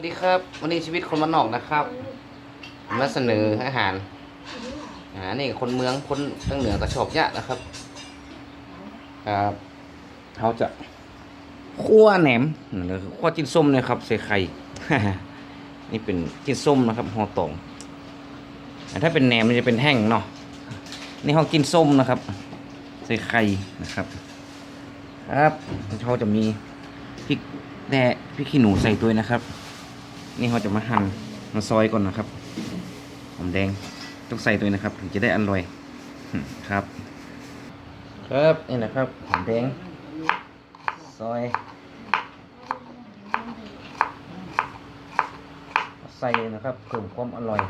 วัสดีครับ วันนี้ชีวิตคนมานนอกนะครับมาเสนออาหารอาหารนี่คนเมืองคนทางเหนือก็ชอบยะนะครับครับเขาจะคั่วแหนมหรือคั่วจิ้นส้มนะครับใส่ไข่นี่เป็นจิ้นส้มนะครับห่อตองแต่ถ้าเป็นแหนมมันจะเป็นแห้งเนาะนี่เขากินส้มนะครับ ใส่ไข่นะครับ ครับเขาจะมีพริกแดงพริกขี้หนูใส่ด้วยนะครับ นี่เขาจะมาหั่นมาซอยก่อนนะครับหอมแดงต้องใส่ด้วนะครับ ถึงจะได้อร่อยครับ ครับนี่นะครับหอมแดงซอย ใส่นะครับเพิ่มความอร่อย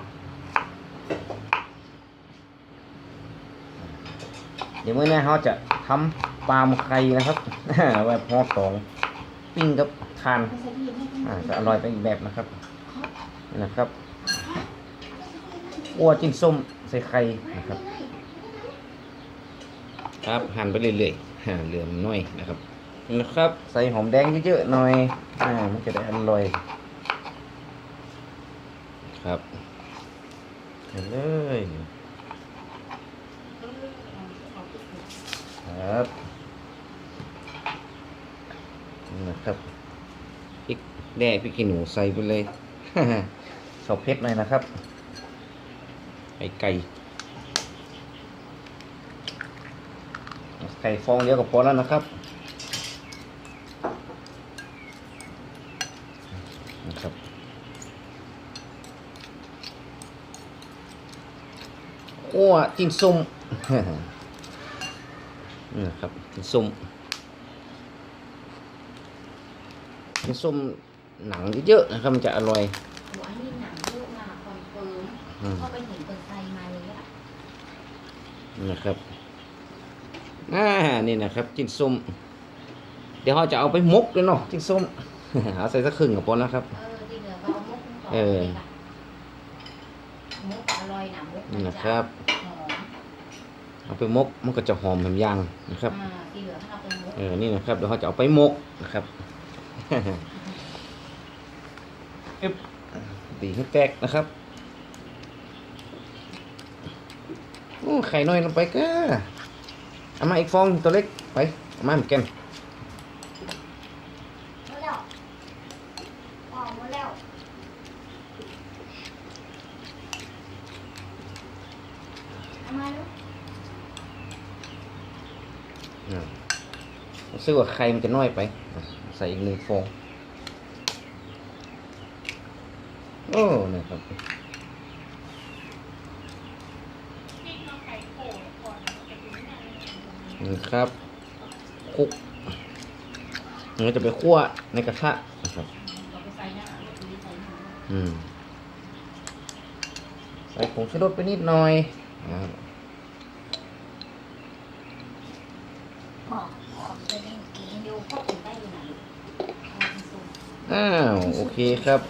เดี๋ยวเมื้อนี้เราจะทำปลาหมกไข่นะครับแบบหอตองปิ้งกับ ทานอ่าจะอร่อยไปอีกแบบนะครับนี่นะครับอัวจิ้นส้มใส่ไข่นะครับ ครับหั่นไปเรื่อยๆอ่าเหลือมน้อยนะครับนี่นะครับ ใส่หอมแดงเยอะๆหน่อยอ่ามันจะได้อร่อยครับใส่เลยครับนี่นะครับ พริก แดงพริกขี้หนูใส่ไปเลยชอบเผ็ดหน่อยนะครับ ไก่ไก่ไก่ฟองเดียวก็พอแล้วนะครับนะครับขั้วจิ้นส้มนี่นะครับจิ้นส้มกินส้ม หนังเยอะๆนะครับมันจะอร่อยหัวนี่หนังเยอะมากคอนเฟิร์มอืมเข้าไปเห็นคนไทยมาเลยอะนี่นะครับอ่านี่นะครับจิ้นส้ม เดี๋ยวเราจะเอาไปมกด้วยเนาะจิ้นส้ม เอาใส่สักครึ่งกับพอนะครับ เออที่เหลือก็เอามุกก่อนเออ เลยค่ะมุกอร่อยนะมุกนี่นะครับ หอมเอาไปมกมันก็จะหอมแหมยางนะครับ อ่าที่เหลือถ้าเราเป็นมุกเออนี่นะครับเดี๋ยวเราจะเอาไปมกนะครับ อึ๊บตีให้แตกนะครับโอ้ไข่น้อยลงไปก็เอามาอีกฟองตัวเล็กไปเอามาเหมือนกันหมดแล้วออกหมดแล้วเอามาลูกอืมรู้สึกว่าไข่มันจะน้อยไปอะใส่อีกหนึ่งฟอง โอ้นี่ครับนี่ครับคลุกเราจะไปคั่วในกระทะนะครับเราไปใส่หน้าลูกนี้ใส่หน้าอืม ใส่ผงชูรสไปนิดหน่อยอ่าบอกบอกจะเล่นเกมดูพ่อถึงได้อยู่ไหนเอาไปส่งอ้าว โอเคครับ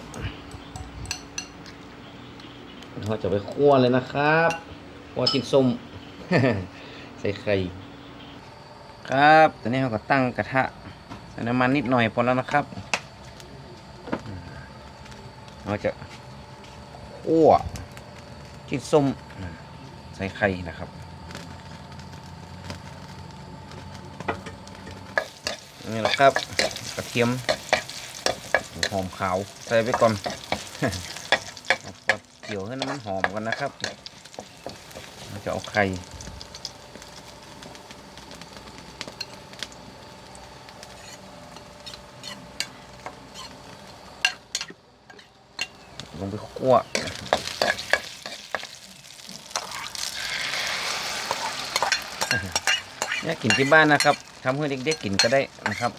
เราจะไปคั่วเลยนะครับคั่วจินส้มใส่ไข่ครับตอนนี้เราก็ตั้งกระทะใส่น้ำมันนิดหน่อยพอแล้วนะครับเราจะคั่วจินส้มใส่ไข่นะครับนี่แหละครับ กระเทียมหอมขาว ใส่ไปก่อน กี่ยวให้น้ำมันหอมกันนะครับเราจะเอาไข่ลงไปคั่วเนี่ยกินที่บ้านนะครับทำให้เด็กๆกินก็ได้นะครับ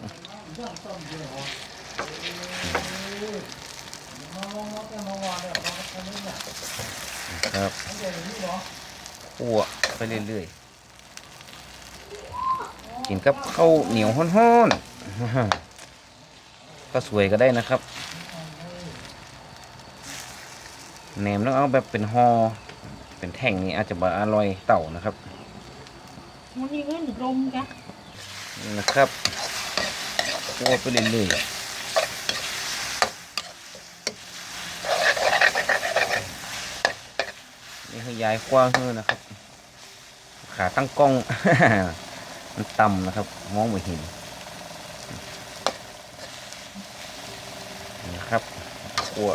ครับคั่วไปเรื่อยๆ กินกับข้าวเหนียวห้อนๆก็สวยก็ได้นะครับแหนมต้องเอาแบบเป็นห่อเป็นแท่งนี้อาจจะบอร่อยเต่านะครับมันมีเงินลมจ้ะนี่นะครับคั่วไปเรื่อย ยายกว้างขึ้นนะครับ ขาตั้งกล้อง มันต่ำนะครับ มองไม่เห็นนะครับขั่ว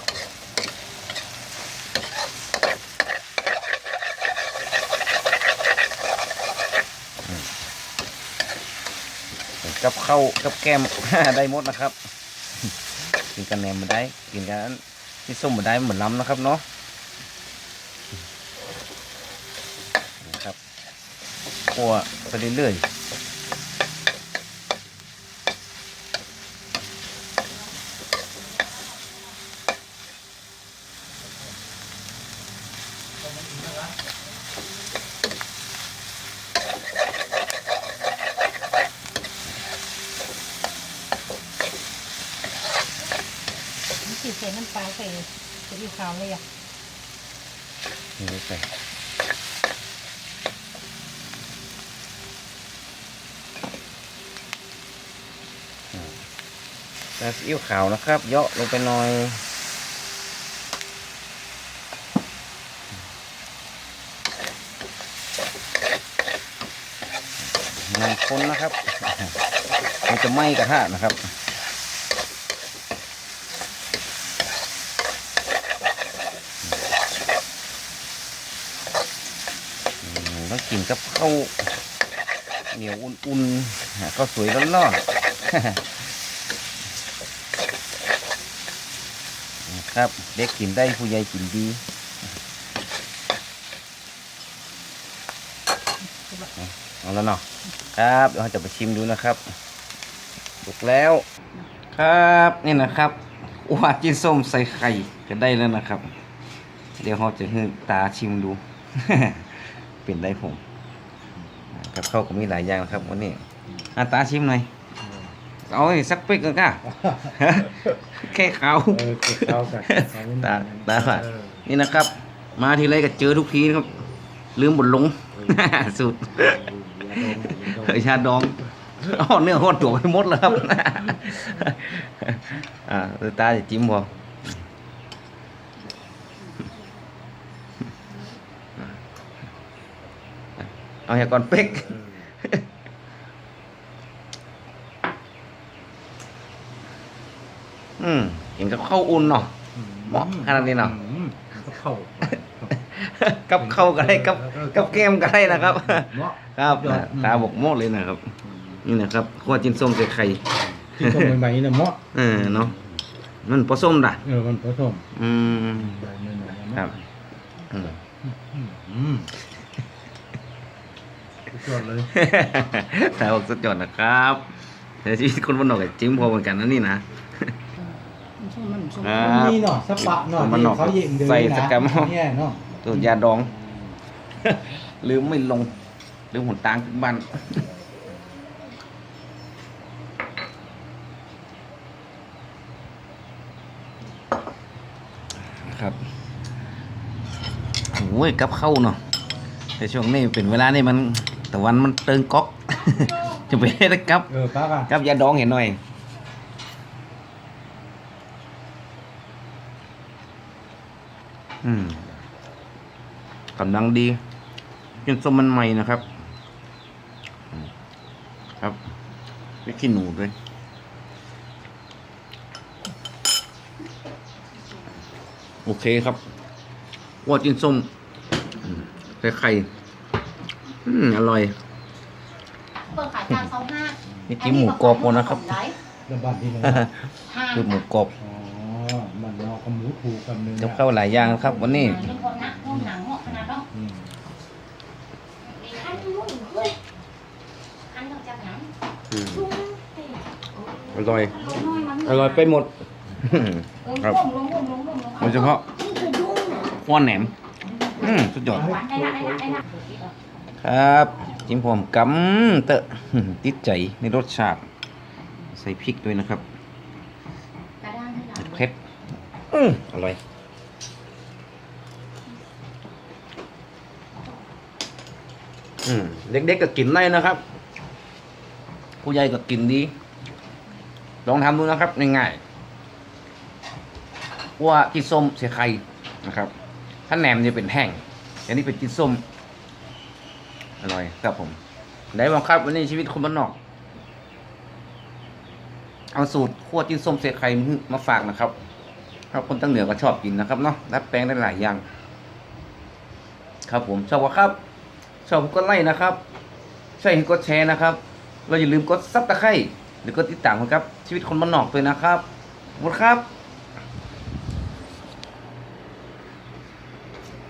กับข้าวกับแก้มได้หมดนะครับ กินกันแหนมมาได้ กินกันที่ส้มมาได้เหมือนล้ำนะครับเนาะนะครับ คั่วไปเรื่อยๆนี่คือใส่น้ำปลาใส่ใส่ดีขาวเลยอะนี่ใส่ แล้วซีอิ๊วขาวนะครับเยอะลงไปหน่อยมันคนนะครับ มันจะไหม้กระทะนะครับต้องกินกับข้าวเหนียวอุ่นๆหาข้าวสวยร้อนๆ นะ ครับเด็กกินได้ผู้ใหญ่กินดีเอาแล้วเนาะครับเดี๋ยวเราจะไปชิมดูนะครับสุกแล้ว ครับนี่นะครับอวาจิ้นส้มใส่ไข่จะได้แล้วนะครับ เดี๋ยวเราจะให้ตาชิมดู เป็นได้ผมอ่ากับข้าวก็มีหลายอย่างนะครับวันนี้อาตาชิมหน่อย เอาไอ้สักเป๊กกันก้าแค่เขาเออเก็บเข้ากันเอาไว้ตาหน่อยตาค่ะเออนี่นะครับ มาทีไรก็เจอทุกทีนะครับ ลืมบทลงสุดเฮ้ยชาดองอ๋อเนื้อหดตัวไปหมดแล้วครับ อ่าเดี๋ยวตาจะจิ้มพอเอาอย่าก่อนเป๊ก อืม เห็นกับข้าวอุ่นเนาะเหมาะขนาดนี้เนาะอืมก็เข้ากับข้าวก็ได้กับกับแก้มก็ได้นะครับเหมาะครับยอดตาบกโมดเลยนะครับ นี่นะครับขั้วจิ้นส้มใส่ไข่ที่ต้มใบๆนี่นะเหมาะเออเนาะมันผสมด่ะเออมันผสมอืมใบมันหน่อยนะครับอืมอืมอืมสุดยอดเลยตาบอกสุดยอดนะครับแต่ชีวิตคนบ้านนอกกับจิ้มพอเหมือนกันนะนี่นะ มันชุ่มมันชุ่มครับนี่เนาะสปะเนาะมันที่เนาะเขายิงเดือใส่นะสแกรมเนี่ยเนาะตัวยาดอง ลืมไม่ลง ลืมหนตางขึ้นบ้านครับโอ้ยกับเข้าวเนาะแต่ช่วงนี้เป็นเวลานี่มันตะวันมันเติงก๊อก จะไปได้กับ เออป้ากันกับยาดองเห็นหน่อย อืมกำลังดีกินส้มมันใหม่นะครับอืมครับไม่ขี้หนูด้วยโอเคครับวอดกินส้มอืมใส่ไข่อืมอร่อย เปิดขายจานเซาห้านี่จิ้มหมูกรอบก่อนนะครับระบาดที่ไหนห้าคือหมูกรอบอ๋อ มันเนาะกับหมูถูกกับเนื้อกับข้าวหลายอย่างครับ วันนี้เรื่องคนนะห้องหนังเหมาะขนาดนั้นอืมมีขั้นนู้นเฮ้ยขั้นต้องจับหนังอร่อยลงน้อยมันอร่อยไปหมดครับลงลงลงลงลงลงโดยเฉพาะข้าวแหนมอืมสุดยอดหวานได้ละได้ละได้ละครับจิ้มผมกำเตอะติดใจในรสชาติ ใส่พริกด้วยนะครับ กระด้างให้เรา เผ็ด อืมอร่อย อืมเด็กๆก็กินได้นะครับ ผู้ใหญ่ก็กินดี ลองทำดูนะครับง่ายๆว่าที่ส้มเสียไข่นะครับ ถ้าแหนมจะเป็นแห้ง อันนี้เป็นจิ้นส้ม อร่อยครับผม ได้บ้างครับวันนี้ชีวิตคนบ้านนอก เอาสูตรคั่วจิ้นส้มเสียไข่มาฝากนะครับ ครับคนตั้งเหนือก็ชอบกินนะครับเนาะรับแป้งได้หลายอย่าง ครับผมชอบก็ครับ ชอบก็ไล่นะครับใช่กดแชร์นะครับ เราอย่าลืมกดซับตะไคร้หรือกดติดตามครับ ชีวิตคนบ้านนอกด้วยนะครับขอบคุณครับ